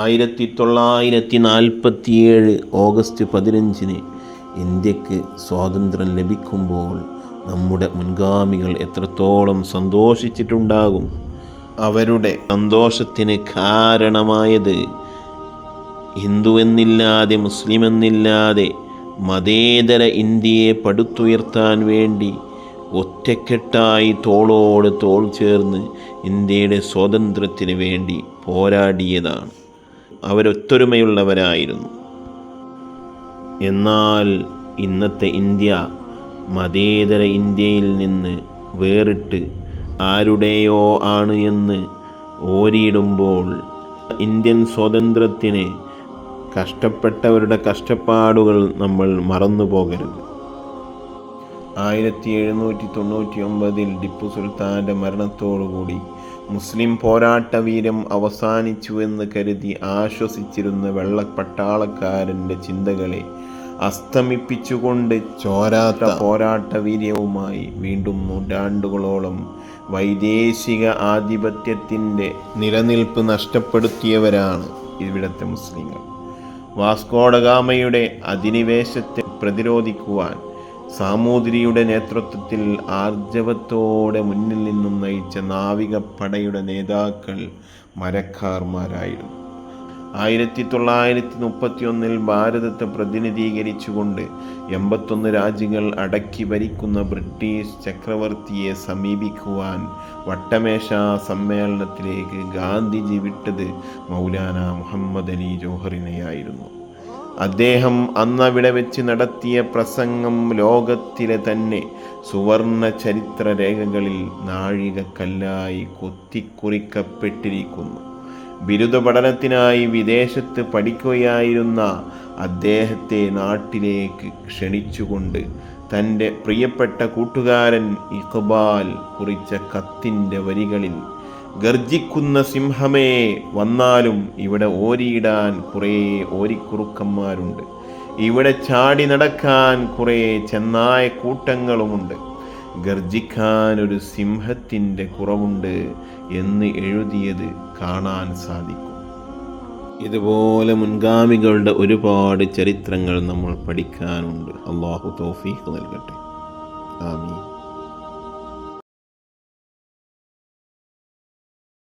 ആയിരത്തി തൊള്ളായിരത്തി നാൽപ്പത്തിയേഴ് ഓഗസ്റ്റ് പതിനഞ്ചിന് ഇന്ത്യയ്ക്ക് സ്വാതന്ത്ര്യം ലഭിക്കുമ്പോൾ നമ്മുടെ മുൻഗാമികൾ എത്രത്തോളം സന്തോഷിച്ചിട്ടുണ്ടാകും? അവരുടെ സന്തോഷത്തിന് കാരണമായത് ഹിന്ദുവെന്നില്ലാതെ മുസ്ലിം എന്നില്ലാതെ മതേതര ഇന്ത്യയെ പടുത്തുയർത്താൻ വേണ്ടി ഒറ്റക്കെട്ടായി തോളോട് തോൾ ചേർന്ന് ഇന്ത്യയുടെ സ്വാതന്ത്ര്യത്തിന് വേണ്ടി പോരാടിയതാണ്. അവരൊത്തൊരുമയുള്ളവരായിരുന്നു. എന്നാൽ ഇന്നത്തെ ഇന്ത്യ മതേതര ഇന്ത്യയിൽ നിന്ന് വേറിട്ട് ആരുടെയോ ആണ് എന്ന് ഓരിയിടുമ്പോൾ ഇന്ത്യൻ സ്വാതന്ത്ര്യത്തിന് കഷ്ടപ്പെട്ടവരുടെ കഷ്ടപ്പാടുകൾ നമ്മൾ മറന്നു പോകരുത്. ആയിരത്തി എഴുന്നൂറ്റി തൊണ്ണൂറ്റി ഒമ്പതിൽ ടിപ്പു സുൽത്താന്റെ മരണത്തോടുകൂടി മുസ്ലിം പോരാട്ട വീരം അവസാനിച്ചുവെന്ന് കരുതി ആശ്വസിച്ചിരുന്ന വെള്ളപ്പട്ടാളക്കാരന്റെ ചിന്തകളെ അസ്തമിപ്പിച്ചുകൊണ്ട് ചോരാത്ത പോരാട്ടവീര്യവുമായി വീണ്ടും നൂറ്റാണ്ടുകളോളം വൈദേശിക ആധിപത്യത്തിന്റെ നിലനിൽപ്പ് നഷ്ടപ്പെടുത്തിയവരാണ് ഇവിടുത്തെ മുസ്ലിങ്ങൾ. വാസ്കോഡഗാമയുടെ അധിനിവേശത്തെ പ്രതിരോധിക്കുവാൻ സാമൂതിരിയുടെ നേതൃത്വത്തിൽ ആർജവത്തോടെ മുന്നിൽ നിന്നും നയിച്ച നാവികപ്പടയുടെ നേതാക്കൾ മരക്കാർമാരായിരുന്നു. ആയിരത്തി തൊള്ളായിരത്തി മുപ്പത്തി ഒന്നിൽ ഭാരതത്തെ പ്രതിനിധീകരിച്ചുകൊണ്ട് എൺപത്തൊന്ന് രാജ്യങ്ങൾ അടക്കി ഭരിക്കുന്ന ബ്രിട്ടീഷ് ചക്രവർത്തിയെ സമീപിക്കുവാൻ വട്ടമേശ സമ്മേളനത്തിലേക്ക് ഗാന്ധിജി വിട്ടത് മൗലാന മുഹമ്മദ് അലി ജോഹറിനെയായിരുന്നു. അദ്ദേഹം അന്നവിടെ വെച്ച് നടത്തിയ പ്രസംഗം ലോകത്തിലെ തന്നെ സുവർണ ചരിത്ര രേഖകളിൽ നാഴികക്കല്ലായി കൊത്തിക്കുറിക്കപ്പെട്ടിരിക്കുന്നു. ബിരുദ പഠനത്തിനായി വിദേശത്ത് പഠിക്കുകയായിരുന്ന അദ്ദേഹത്തെ നാട്ടിലേക്ക് ക്ഷണിച്ചുകൊണ്ട് തന്റെ പ്രിയപ്പെട്ട കൂട്ടുകാരൻ ഇഖ്ബാൽ കുറിച്ച കത്തിന്റെ വരികളിൽ ഗർജിക്കുന്ന സിംഹമേ വന്നാലും ഇവിടെ ഓരിയിടാൻ കുറേ ഓരിക്കുറുക്കന്മാരുണ്ട്. ഇവിടെ ചാടി നടക്കാൻ കുറേ ചെന്നായ കൂട്ടങ്ങളുമുണ്ട്. ഗർജിക്കാൻ ഒരു സിംഹത്തിന്റെ കുറവുണ്ട് എന്ന് എഴുതിയത് കാണാൻ സാധിക്കും. ഇതുപോലെ മുൻഗാമികളുടെ ഒരുപാട് ചരിത്രങ്ങൾ നമ്മൾ പഠിക്കാനുണ്ട്. അള്ളാഹു തോഫീഖ് നൽകട്ടെ. ആമീൻ.